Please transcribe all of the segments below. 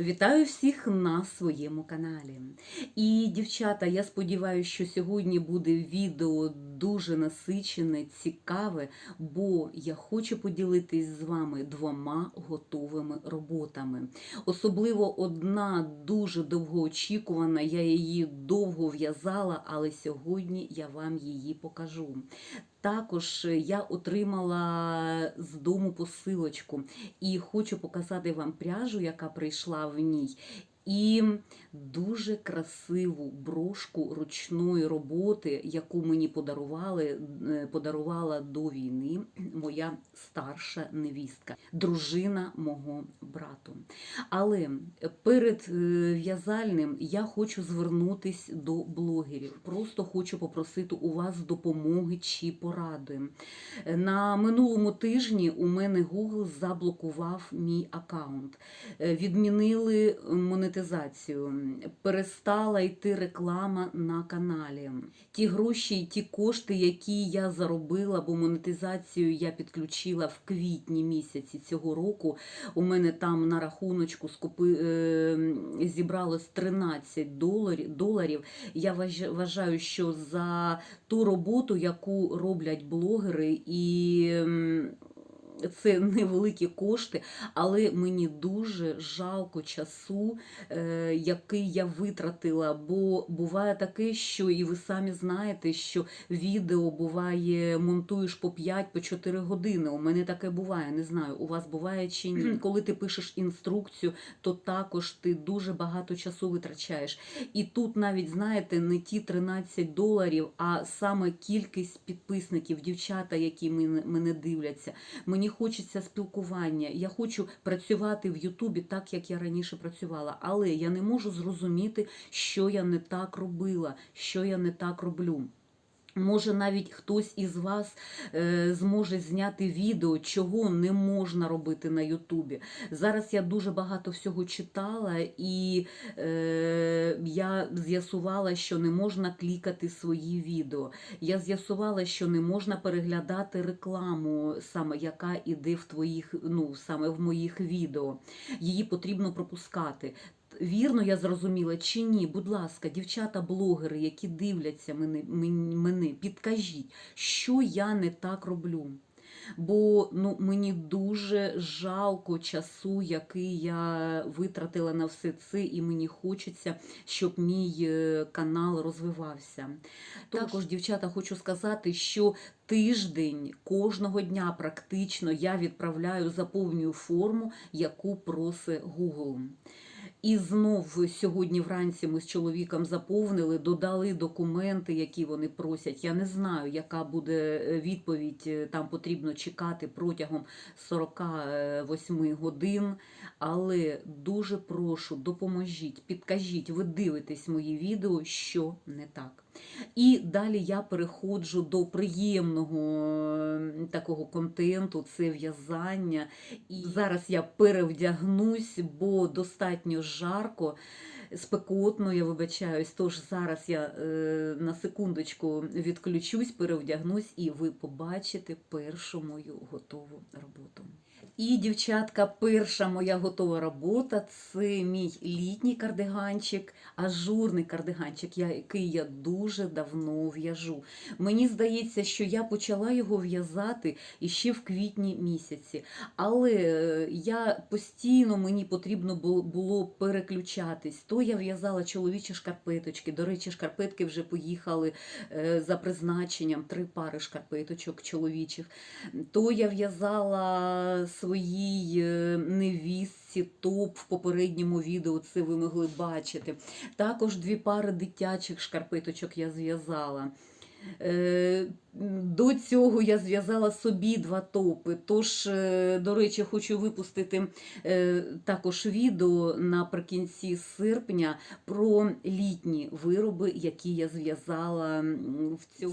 Вітаю всіх на своєму каналі. І, дівчата, я сподіваюся, що сьогодні буде відео дуже насичене, цікаве, бо я хочу поділитись з вами двома готовими роботами. Особливо одна дуже довгоочікувана, я її довго в'язала, але сьогодні я вам її покажу. Також я отримала з дому посилочку і хочу показати вам пряжу, яка прийшла в ній. І дуже красиву брошку ручної роботи, яку мені подарували, е, подарувала до війни моя старша невістка, дружина мого брату. Але перед е, в'язальним я хочу звернутись до блогерів. Просто хочу попросити у вас допомоги чи поради. На минулому тижні у мене Google заблокував мій аккаунт. Е, Відмінили монетизацію, перестала йти реклама на каналі. Ті гроші, ті кошти, які я заробила, бо монетизацію я підключила в квітні місяці цього року. У мене там на рахуночку скупи, е, зібралось 13 доларів. Я вваж- вважаю, що за ту роботу, яку роблять блогери, і це невеликі кошти, але мені дуже жалко часу, е, який я витратила. Бо буває таке, що і ви самі знаєте, що відео буває, монтуєш по 5 по 4 години. У мене таке буває. Не знаю, у вас буває чи ні. Коли ти пишеш інструкцію, то також ти дуже багато часу витрачаєш. І тут навіть знаєте, не ті 13 доларів, а саме кількість підписників, дівчата, які мене, мене дивляться. Мені хочеться спілкування. Я хочу працювати в Ютубі так, як я раніше працювала, але я не можу зрозуміти, що я не так робила, що я не так роблю. Може, навіть хтось із вас е, зможе зняти відео, чого не можна робити на Ютубі. Зараз я дуже багато всього читала, і е, я з'ясувала, що не можна клікати свої відео. Я з'ясувала, що не можна переглядати рекламу, саме яка іде в твоїх, ну саме в моїх відео. Її потрібно пропускати. Вірно, я зрозуміла чи ні? Будь ласка, дівчата-блогери, які дивляться мене, мене, підкажіть, що я не так роблю. Бо ну, мені дуже жалко часу, який я витратила на все це, і мені хочеться, щоб мій е, канал розвивався. Також, дівчата, хочу сказати, що тиждень кожного дня практично я відправляю заповнюю форму, яку просить Google. І знов сьогодні вранці ми з чоловіком заповнили, додали документи, які вони просять. Я не знаю, яка буде е, відповідь. е, Там потрібно чекати протягом 48 годин. Але дуже прошу, допоможіть, підкажіть, ви дивитесь мої відео, що не так. І далі я переходжу до приємного такого контенту, це в'язання. І зараз я перевдягнусь, бо достатньо жарко, спекотно, я вибачаюсь. Тож зараз я е, на секундочку відключусь, перевдягнусь, і ви побачите першу мою готову роботу. І, дівчатка, перша моя готова робота це мій літній кардиганчик, ажурний кардиганчик, який я дуже давно в'яжу. Мені здається, що я почала його в'язати іще в квітні місяці. Але е, я постійно мені потрібно було переключатись. То я в'язала чоловічі шкарпеточки. До речі, шкарпетки вже поїхали е, за призначенням три пари шкарпеточок чоловічих. То я в'язала своїй е, невістці топ в попередньому відео, це ви могли бачити. Також дві пари дитячих шкарпеточок я зв'язала. До цього я зв'язала собі два топи. Тож, е, до речі, хочу випустити е, також відео наприкінці серпня про літні вироби, які я зв'язала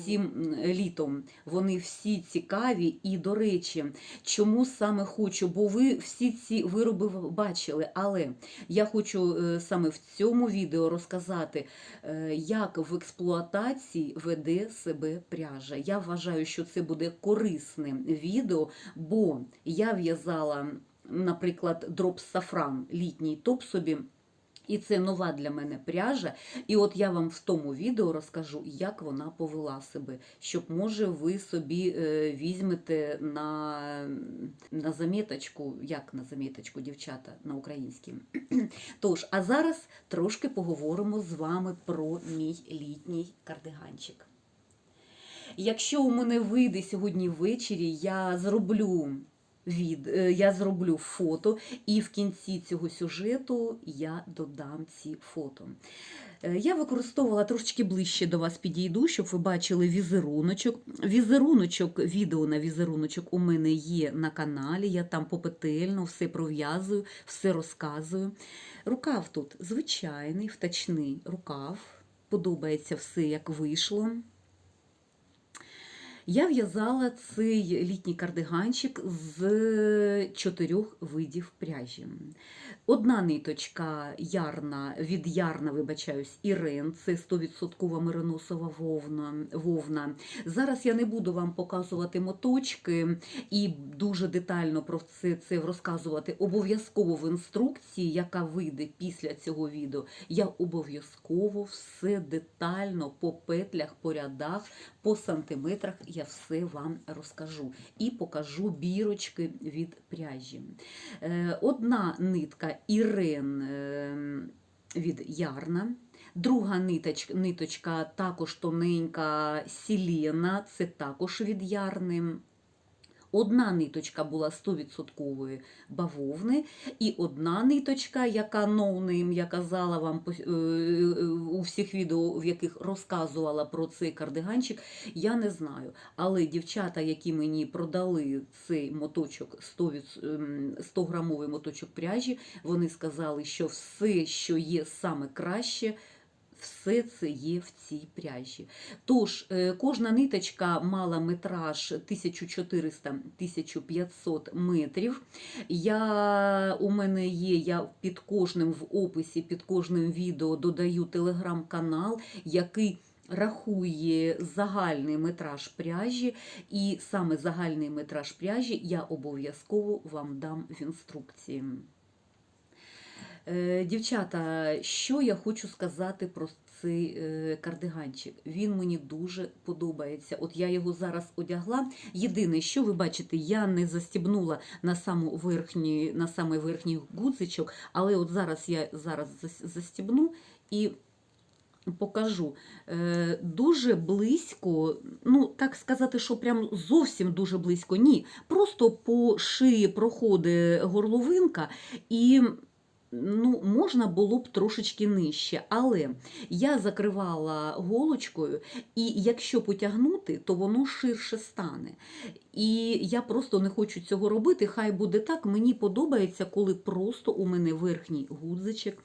цим літом. Вони всі цікаві. І, до речі, чому саме хочу? Бо ви всі ці вироби бачили, але я хочу е, саме в цьому відео розказати, як в експлуатації веде себе пряжа. Я вважаю, що це буде корисне відео, бо я в'язала наприклад, дроп сафран, літній топ собі. І це нова для мене пряжа. І от я вам в тому відео розкажу, як вона повела себе, щоб, може, ви собі е, візьмете на, на заміточку, як на заміточку, дівчата, на українській. Тож, а зараз трошки поговоримо з вами про мій літній кардиганчик. Якщо у мене вийде сьогодні ввечері, я зроблю від, е, я зроблю фото, і в кінці цього сюжету я додам ці фото. Е, Я використовувала трошечки ближче до вас підійду, щоб ви бачили візеруночок. Візеруночок, відео на візеруночок у мене є на каналі. Я там попетельно все пров'язую, все розказую. Рукав тут звичайний, втачний рукав. Подобається все, як вийшло. Я в'язала цей літній кардиганчик з чотирьох видів пряжі. Одна ниточка ярна, від ярна, вибачаюсь, Ірен, це 100% мериносова вовна, вовна. Зараз я не буду вам показувати моточки і дуже детально про це, це розказувати. Обов'язково в інструкції, яка вийде після цього відео, я обов'язково все детально по петлях, по рядах, по сантиметрах я все вам розкажу і покажу бірочки від пряжі. Е, Одна нитка Ірен е, від Ярна. Друга ниточка, ниточка також тоненька Сілена, це також від Ярни. Одна ниточка була 100% бавовни, і одна ниточка, яка ноунейм, я казала вам е, е, у всіх відео, в яких розказувала про цей кардиганчик, я не знаю. Але дівчата, які мені продали цей моточок, 100, від- ем, 100 грамовий моточок пряжі, вони сказали, що все, що є саме краще, все це є в цій пряжі. Тож, е, кожна ниточка мала метраж 1400-1500 метрів. Я, у мене є, я під кожним в описі, під кожним відео додаю телеграм-канал, який рахує загальний метраж пряжі, і саме загальний метраж пряжі я обов'язково вам дам в інструкції. Е, Дівчата, що я хочу сказати про цей е, кардиганчик? Він мені дуже подобається. От я його зараз одягла. Єдине, що ви бачите, я не застібнула на саму верхній, на самий верхній гудзичок, але от зараз я зараз застібну і покажу. Е, Дуже близько, ну так сказати, що прям зовсім дуже близько. Ні, просто по шиї проходить горловинка і. Ну, можна було б трошечки нижче, але я закривала голочкою, і якщо потягнути, то воно ширше стане. І я просто не хочу цього робити. Хай буде так. Мені подобається, коли просто у мене верхній гудзичок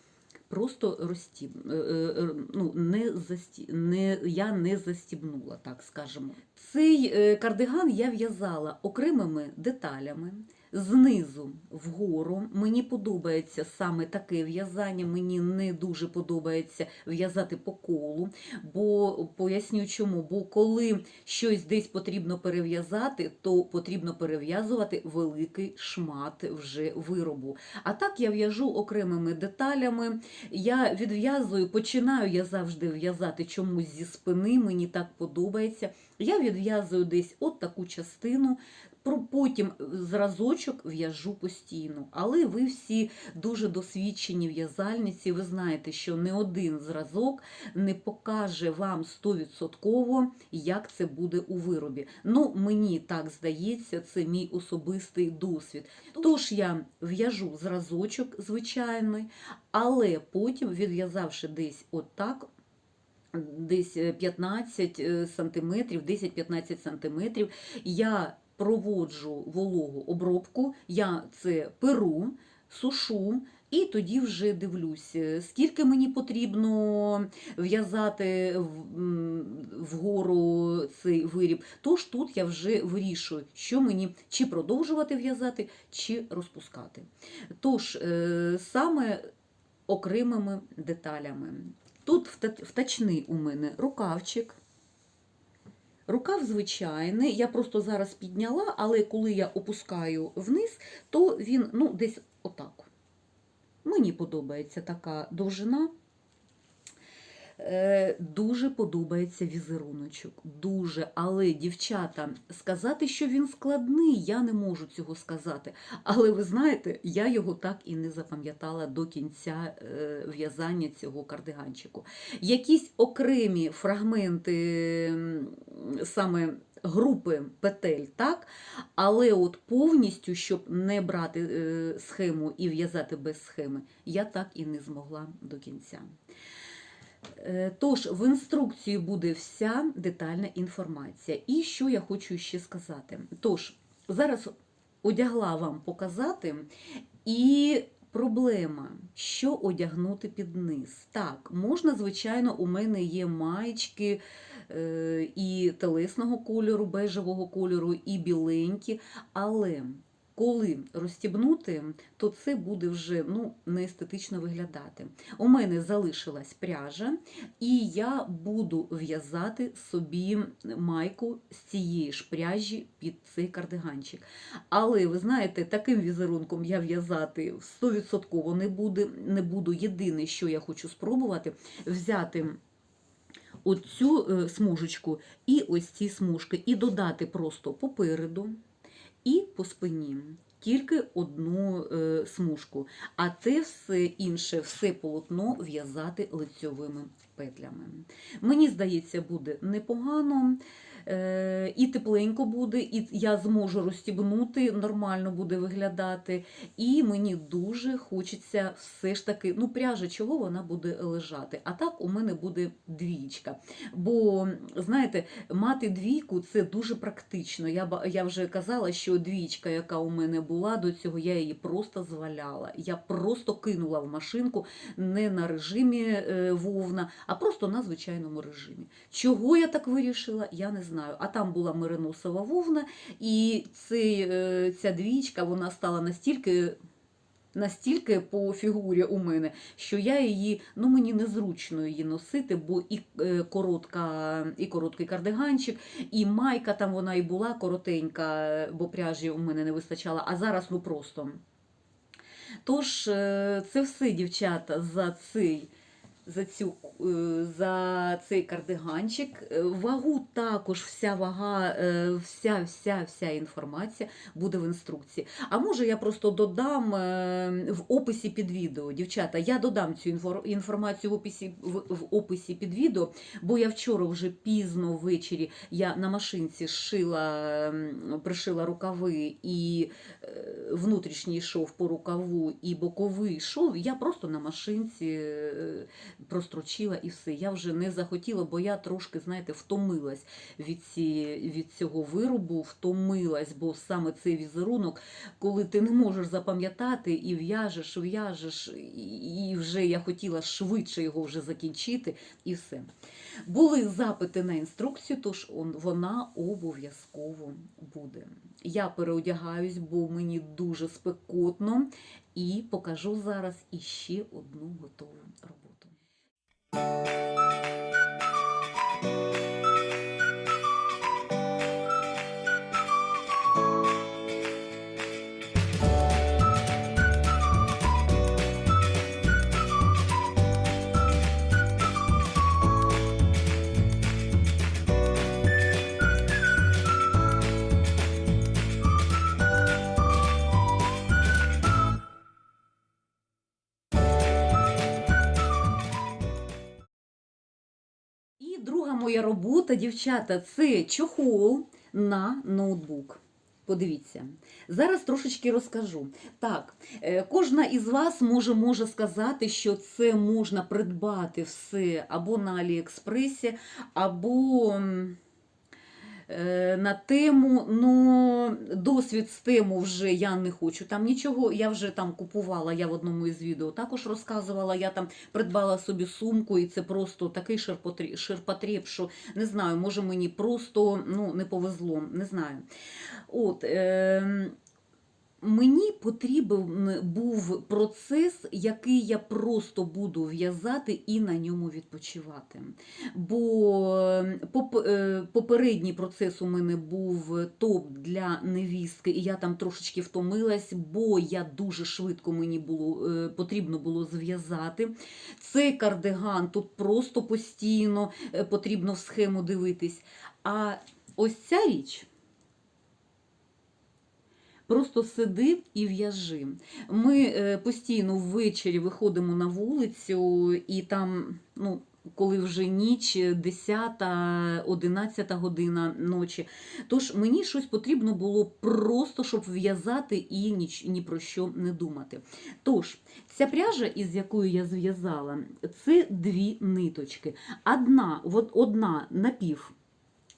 просто розстіб... е, е, ну, не засті... не... я не застібнула, так скажемо. Цей е, кардиган я в'язала окремими деталями. Знизу вгору мені подобається саме таке в'язання. Мені не дуже подобається в'язати по колу, бо поясню чому. Бо коли щось десь потрібно перев'язати, то потрібно перев'язувати великий шмат вже виробу. А так я в'яжу окремими деталями. Я відв'язую, починаю я завжди в'язати чомусь зі спини, мені так подобається. Я відв'язую десь от таку частину. Потім зразочок в'яжу постійно. Але ви всі дуже досвідчені в'язальниці. Ви знаєте, що не один зразок не покаже вам 100%, як це буде у виробі. Ну, мені так здається, це мій особистий досвід. Тож я в'яжу зразочок звичайний, але потім, відв'язавши десь отак, десь 15 е, сантиметрів, 10-15 сантиметрів, я проводжу вологу обробку, я це перу, сушу. І тоді вже дивлюся, скільки мені потрібно в'язати вгору цей виріб. Тож тут я вже вирішую, що мені чи продовжувати в'язати, чи розпускати. Тож е, саме окремими деталями. Тут вта- втачний у мене рукавчик, Рукав звичайний, я просто зараз підняла, але коли я опускаю вниз, то він ну, десь отак. Мені подобається така довжина. Е, Дуже подобається візеруночок. Дуже. Але, дівчата, сказати, що він складний, я не можу цього сказати. Але ви знаєте, я його так і не запам'ятала до кінця е, в'язання цього кардиганчику. Якісь окремі фрагменти саме групи петель, так? Але от повністю, щоб не брати е, схему і в'язати без схеми, я так і не змогла до кінця. Е, Тож, в інструкції буде вся детальна інформація. І що я хочу ще сказати. Тож, зараз одягла вам показати, і проблема, що одягнути під низ. Так, можна, звичайно, у мене є маєчки е, і телесного кольору, бежевого кольору, і біленькі, але коли розстібнути, то це буде вже ну, не естетично виглядати. У мене залишилась пряжа, і я буду в'язати собі майку з цієї ж пряжі під цей кардиганчик. Але ви знаєте, таким візерунком я в'язати 100% не, буде, не буду. Єдине, що я хочу спробувати, взяти оцю е, смужечку і ось ці смужки, і додати просто попереду і по спині. Тільки одну е, смужку, а це все інше, все полотно в'язати лицьовими петлями. Мені здається, буде непогано. Е, і тепленько буде, і я зможу розстібнути, нормально буде виглядати. І мені дуже хочеться все ж таки, ну, пряжа, чого вона буде лежати. А так у мене буде двічка. Бо, знаєте, мати двійку це дуже практично. Я, я вже казала, що двічка, яка у мене була до цього, я її просто зваляла. Я просто кинула в машинку не на режимі е, вовна, а просто на звичайному режимі. Чого я так вирішила, я не знаю. А там була мериносова вовна, і цей, е, ця двічка вона стала настільки. Настільки по фігурі у мене, що я її, ну мені незручно її носити, бо і е, коротка, і короткий кардиганчик, і майка там вона і була коротенька, бо пряжі у мене не вистачало, а зараз ну просто. Тож, е, це все, дівчата, за цей. За, цю, е, за цей кардиганчик. Е, Вагу також вся вага, е, вся, вся, вся інформація буде в інструкції. А може я просто додам в описі під відео. Дівчата, я додам цю інформацію в описі, в, описі під відео, бо я вчора вже пізно ввечері я на машинці шила, пришила рукави і внутрішній шов по рукаву, і боковий шов. Я просто на машинці. Прострочила і все. Я вже не захотіла, бо я трошки, знаєте, втомилась від, ці, від цього виробу, втомилась, бо саме цей візерунок, коли ти не можеш запам'ятати і в'яжеш, в'яжеш, і вже я хотіла швидше його вже закінчити, і все. Були запити на інструкцію, тож вона обов'язково буде. Я переодягаюсь, бо мені дуже спекотно, і покажу зараз іще одну готову роботу. І моя робота, дівчата, це чохол на ноутбук. Подивіться, зараз трошечки розкажу. Так, е, кожна із вас може, може сказати, що це можна придбати все або на Аліекспресі, або на тему. Ну, досвід з тему вже я не хочу. Там нічого, я вже там купувала, я в одному із відео також розказувала. Я там придбала собі сумку, і це просто такий ширпотріб що не знаю, може мені просто ну, не повезло, не знаю. От, е, Мені потрібен був процес, який я просто буду в'язати і на ньому відпочивати. Бо е, поп- е, попередній процес у мене був топ для невістки, і я там трошечки втомилась, бо я дуже швидко мені було е, потрібно було зв'язати. Цей кардиган тут просто постійно е, потрібно в схему дивитись. А ось ця річ. Просто сиди і в'яжи. Ми е, постійно ввечері виходимо на вулицю, і там, ну, коли вже ніч, 10, 11 година ночі. Тож мені щось потрібно було просто, щоб в'язати і ніч, ні про що не думати. Тож, ця пряжа, із якою я зв'язала, це дві ниточки. Одна, от одна напів.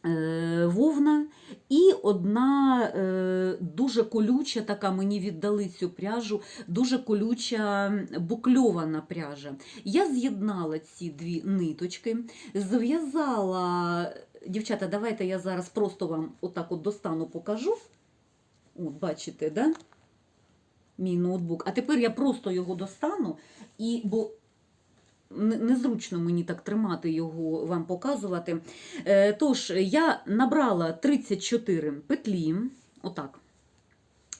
Е, Вовна і одна е, дуже колюча, така мені віддали цю пряжу, дуже колюча букльована пряжа. Я з'єднала ці дві ниточки, зв'язала. Дівчата, давайте я зараз просто вам отак от достану, покажу. От, бачите, да? Мій ноутбук. А тепер я просто його достану, і, бо незручно мені так тримати його, вам показувати. Е, Тож, я набрала 34 петлі, отак.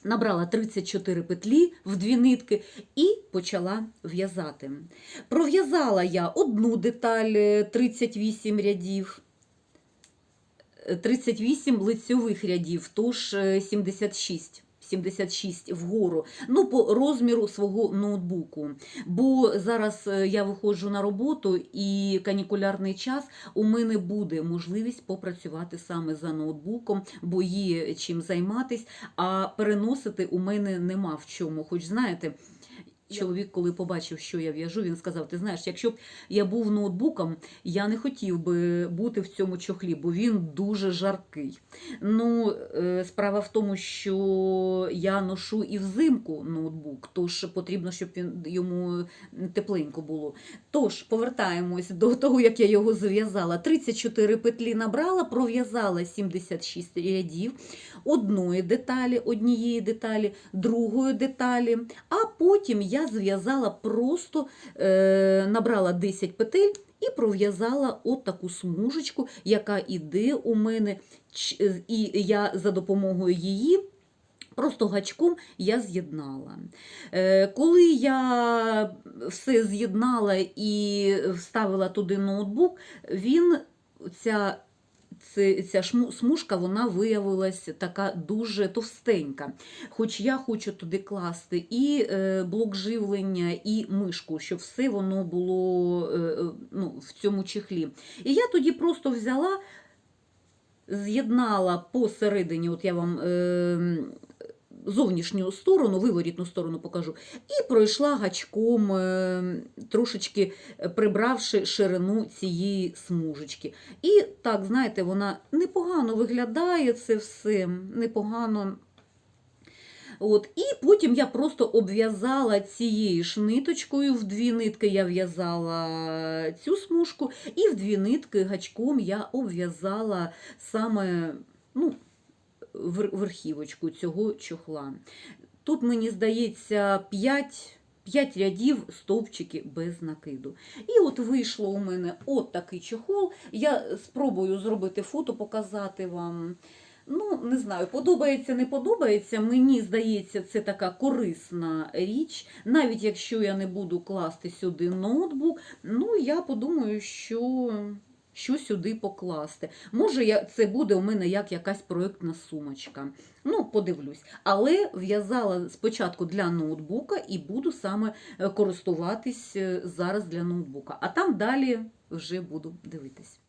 Набрала 34 петлі в дві нитки і почала в'язати. Пров'язала я одну деталь е, 38 рядів, е, 38 лицьових рядів, тож е, 76. 76 вгору, ну по розміру свого ноутбуку. Бо зараз е, я виходжу на роботу і канікулярний час у мене буде можливість попрацювати саме за ноутбуком, бо є чим займатись, а переносити у мене нема в чому. Хоч знаєте, чоловік, коли побачив, що я в'яжу, він сказав: Ти знаєш, якщо б я був ноутбуком, я не хотів би бути в цьому чохлі, бо він дуже жаркий. Ну, е, справа в тому, що я ношу і взимку ноутбук, тож потрібно, щоб він йому тепленько було. Тож, повертаємось до того, як я його зв'язала. 34 петлі набрала, пров'язала 76 рядів одної деталі, однієї деталі, другої деталі, а потім я зв'язала просто е, набрала 10 петель. І пров'язала от таку смужечку, яка іде у мене, і я за допомогою її Просто гачком я з'єднала. Е, Коли я все з'єднала і вставила туди ноутбук, він, ця, ця смужка вона виявилась така дуже товстенька. Хоч я хочу туди класти і е, блок живлення, і мишку, щоб все воно було е, е, ну, в цьому чехлі. І я тоді просто взяла, з'єднала посередині, от я вам. Е, зовнішню сторону, виворітну сторону покажу, і пройшла гачком, е, трошечки прибравши ширину цієї смужечки. І так, знаєте, вона непогано виглядає це все, непогано. От, і потім я просто обв'язала цією ж ниточкою, в дві нитки я в'язала цю смужку, і в дві нитки гачком я обв'язала саме ну, верхівочку цього чохла. Тут, мені здається, 5, 5 рядів стовпчики без накиду. І от вийшло у мене от такий чохол. Я спробую зробити фото, показати вам. Ну, не знаю, подобається, не подобається. Мені здається, це така корисна річ. Навіть якщо я не буду класти сюди ноутбук, ну я подумаю, що, що сюди покласти. Може, це буде у мене як якась проєктна сумочка. Ну, подивлюсь. Але в'язала спочатку для ноутбука і буду саме е, користуватись е, зараз для ноутбука. А там далі вже буду дивитись.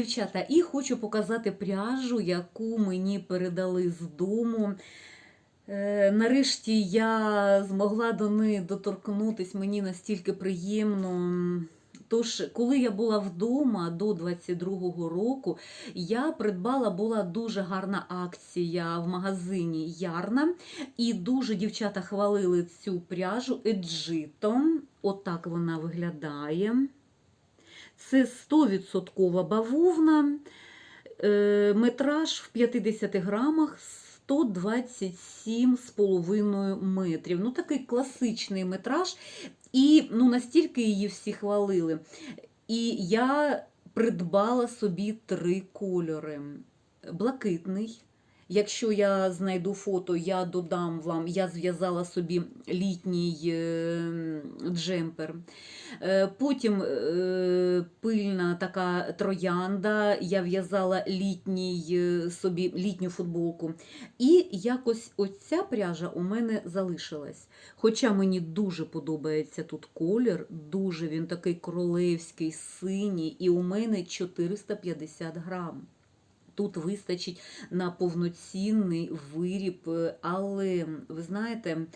Дівчата, і хочу показати пряжу, яку мені передали з дому. Е, Нарешті я змогла до неї доторкнутися, мені настільки приємно. Тож, коли я була вдома до 22-го року, я придбала була дуже гарна акція в магазині Ярна, і дуже дівчата хвалили цю пряжу Еджитом. Отак вона виглядає. Це 100% бавовна, е, метраж в 50 грамах 127,5 метрів. Ну, такий класичний метраж. І ну, настільки її всі хвалили. І я придбала собі три кольори. Блакитний. Якщо я знайду фото, я додам вам, я зв'язала собі літній е, джемпер. Е, Потім е, пильна така троянда, я в'язала літній собі літню футболку. І якось оця пряжа у мене залишилась. Хоча мені дуже подобається тут колір, дуже він такий королевський, синій, і у мене 450 грам. Тут вистачить на повноцінний виріб, е, але ви знаєте,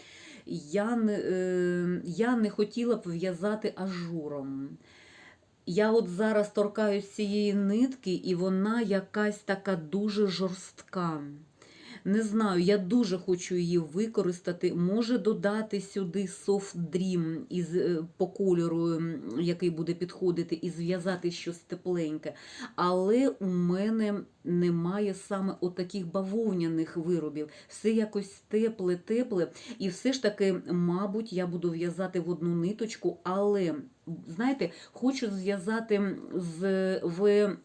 я не, е, я не хотіла б в'язати ажуром. Я от зараз торкаюсь цієї нитки, і вона якась така дуже жорстка. Не знаю, я дуже хочу її використати. Може додати сюди Soft Dream із, е, по кольору, який буде підходити, і зв'язати щось тепленьке. Але у мене немає саме отаких бавовняних виробів. Все якось тепле, тепле. І все ж таки, мабуть, я буду в'язати в одну ниточку, але, знаєте, хочу зв'язати з в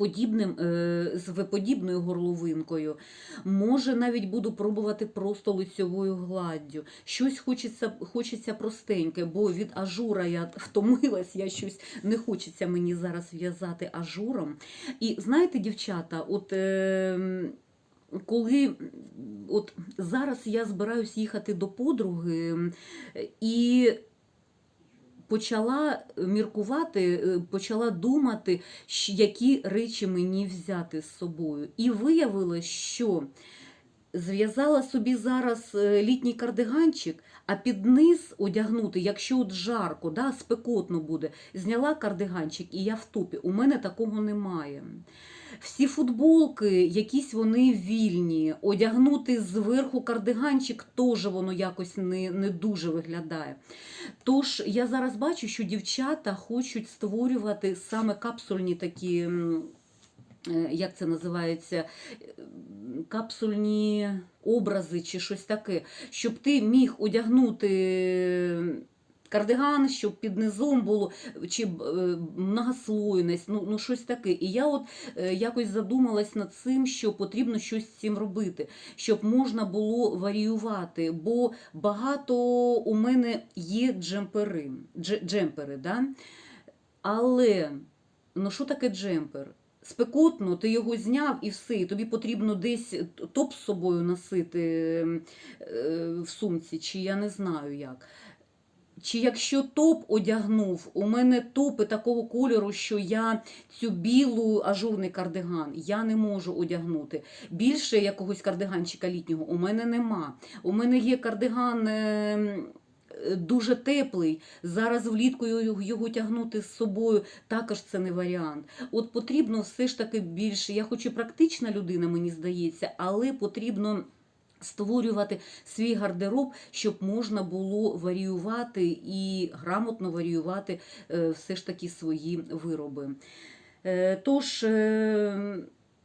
подібним, е, з В-подібною горловинкою. Може, навіть буду пробувати просто лицьовою гладдю. Щось хочеться, хочеться простеньке, бо від ажура я втомилась, я щось не хочеться мені зараз в'язати ажуром. І знаєте, дівчата, от. Е, коли от зараз я збираюсь їхати до подруги, і почала міркувати, е, почала думати, які речі мені взяти з собою. І виявилось, що зв'язала собі зараз е, літній кардиганчик, а під низ одягнути, якщо от жарко, да, спекотно буде, зняла кардиганчик і я в топі. У мене такого немає. Всі футболки, якісь вони вільні. Одягнути зверху кардиганчик теж воно якось не, не дуже виглядає. Тож я зараз бачу, що дівчата хочуть створювати саме капсульні такі. Е, Як це називається? Е, Капсульні образи чи щось таке, щоб ти міг одягнути кардиган, щоб під низом було чи е, многослойність, ну, ну щось таке. І я от е, якось задумалась над цим, що потрібно щось з цим робити, щоб можна було варіювати. Бо багато у мене є джемпери, дже- джемпери, да? але ну що таке джемпер? Спекотно, ти його зняв і все, і тобі потрібно десь топ з собою носити е, в сумці, чи я не знаю як. Чи якщо топ одягнув, у мене топи такого кольору, що я цю білу ажурний кардиган я не можу одягнути. Більше якогось кардиганчика літнього у мене нема. У мене є кардиган е, е, дуже теплий. Зараз влітку його тягнути з собою також це не варіант. От потрібно все ж таки більше. Я хоч і практична людина, мені здається, але потрібно створювати свій гардероб, щоб можна було варіювати і грамотно варіювати е, все ж таки свої вироби. Е, Тож е,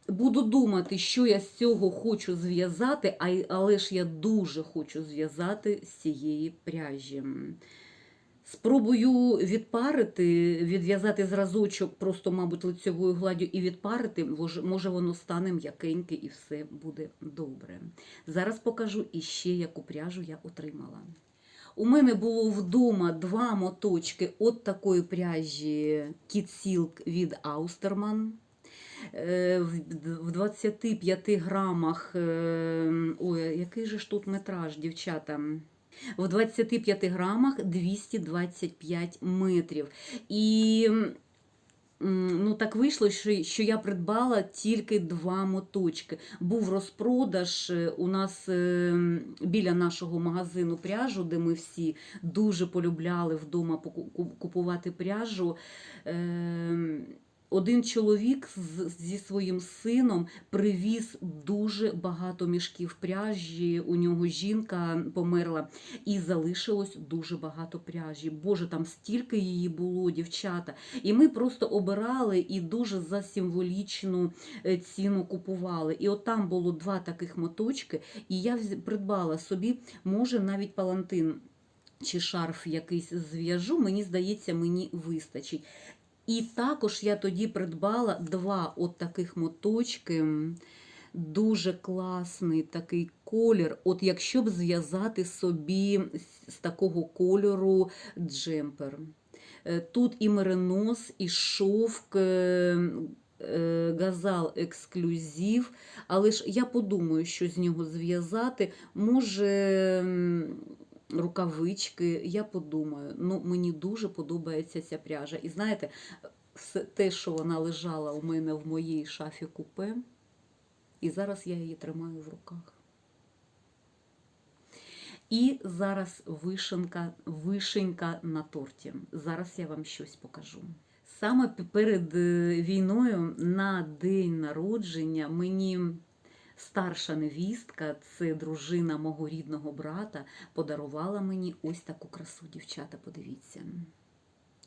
буду думати, що я з цього хочу зв'язати, але ж я дуже хочу зв'язати з цієї пряжі. Спробую відпарити, відв'язати зразочок, просто, мабуть, лицьовою гладдю і відпарити, може- воно стане м'якеньке і все буде добре. Зараз покажу іще, яку пряжу я отримала. У мене було вдома два моточки от такої пряжі Kid Silk від Austerman. Е, в- В 25 грамах, е, ой, який же ж тут метраж, дівчата? В 25 грамах 225 метрів. І ну так вийшло, що, що я придбала тільки два моточки. Був розпродаж е, у нас біля нашого магазину пряжу, де ми всі дуже полюбляли вдома купувати пряжу. Один чоловік зі своїм сином привіз дуже багато мішків пряжі. У нього жінка померла, і залишилось дуже багато пряжі. Боже, там стільки її було, дівчата. І ми просто обирали і дуже за символічну е, ціну купували. І от там було два таких моточки, і я придбала собі, може, навіть палантин. Чи шарф якийсь зв'яжу, мені здається, мені вистачить. І також я тоді придбала два от таких моточки. Дуже класний такий колір. От якщо б зв'язати собі з- такого кольору джемпер. Е, Тут і меринос, і шовк, е, е, газал ексклюзив. Але ж я подумаю, що з нього зв'язати. Може, рукавички, я подумаю. Ну, мені дуже подобається ця пряжа. І знаєте, все те, що вона лежала у мене в моїй шафі купе, і зараз я її тримаю в руках. І зараз вишенка, вишенька на торті. Зараз я вам щось покажу. Саме перед е, війною на день народження мені старша невістка, це дружина мого рідного брата, подарувала мені ось таку красу, дівчата, подивіться.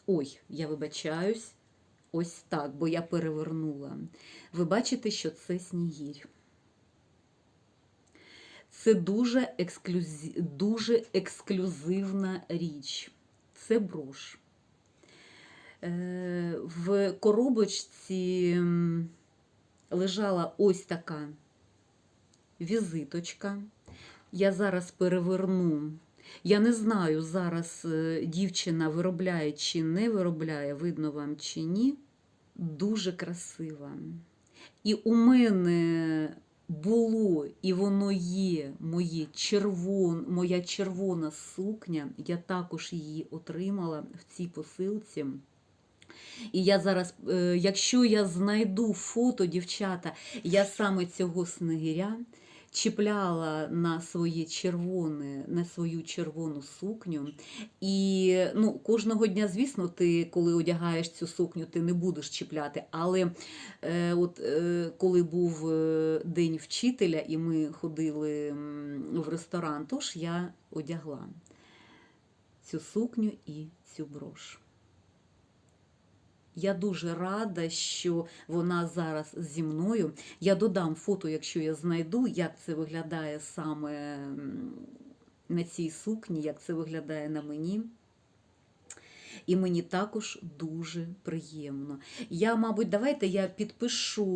Ой, я вибачаюсь, ось так, бо я перевернула. Ви бачите, що це снігір. Це дуже, ексклюзив, дуже ексклюзивна річ. Це брош. Е, В коробочці лежала ось така візиточка. Я зараз переверну. Я не знаю, зараз е, дівчина виробляє чи не виробляє, видно вам чи ні. Дуже красива. І у мене було, і воно є моє червон, моя червона сукня. Я також її отримала в цій посилці. І я зараз, е, якщо я знайду фото, дівчата, я саме цього снегиря чіпляла на своє червоне, на свою червону сукню. І ну, кожного дня, звісно, ти, коли одягаєш цю сукню, ти не будеш чіпляти. Але е, от, е, коли був е, день вчителя, і ми ходили в ресторан, тож я одягла цю сукню і цю брош. Я дуже рада, що вона зараз зі мною. Я додам фото, якщо я знайду, як це виглядає саме на цій сукні, як це виглядає на мені. І мені також дуже приємно. Я, мабуть, давайте я підпишу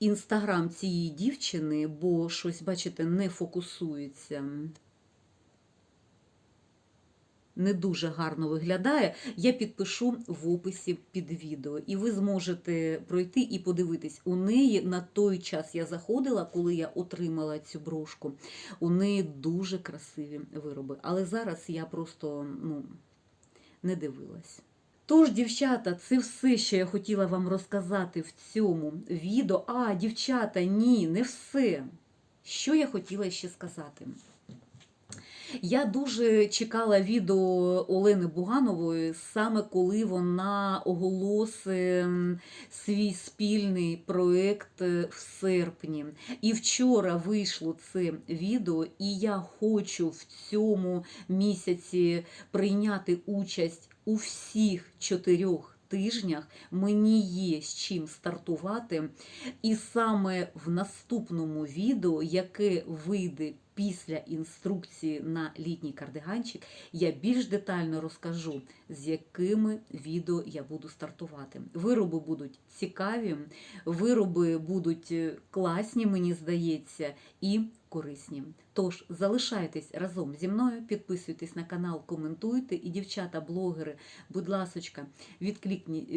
інстаграм цієї дівчини, бо щось, бачите, не фокусується не дуже гарно виглядає, я підпишу в описі під відео. І ви зможете пройти і подивитись. У неї на той час я заходила, коли я отримала цю брошку. У неї дуже красиві вироби. Але зараз я просто ну, не дивилась. Тож, дівчата, це все, що я хотіла вам розказати в цьому відео. А, дівчата, ні, не все. Що я хотіла ще сказати? Я дуже чекала відео Олени Буганової, саме коли вона оголосить свій спільний проєкт в серпні. І вчора вийшло це відео, і я хочу в цьому місяці прийняти участь у всіх чотирьох. Тижнях мені є з чим стартувати, і саме в наступному відео, яке вийде після інструкції на літній кардиганчик, я більш детально розкажу, з якими відео я буду стартувати. Вироби будуть цікаві, вироби будуть е, класні, мені здається, і корисні. Тож залишайтесь разом зі мною, підписуйтесь на канал, коментуйте. І дівчата-блогери, будь ласочка, відклікніть,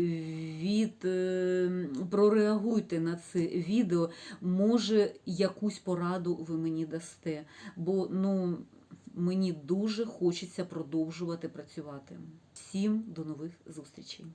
від, е, прореагуйте на це відео. Може, якусь пораду ви мені дасте. Бо ну, мені дуже хочеться продовжувати працювати. всім до нових зустрічей!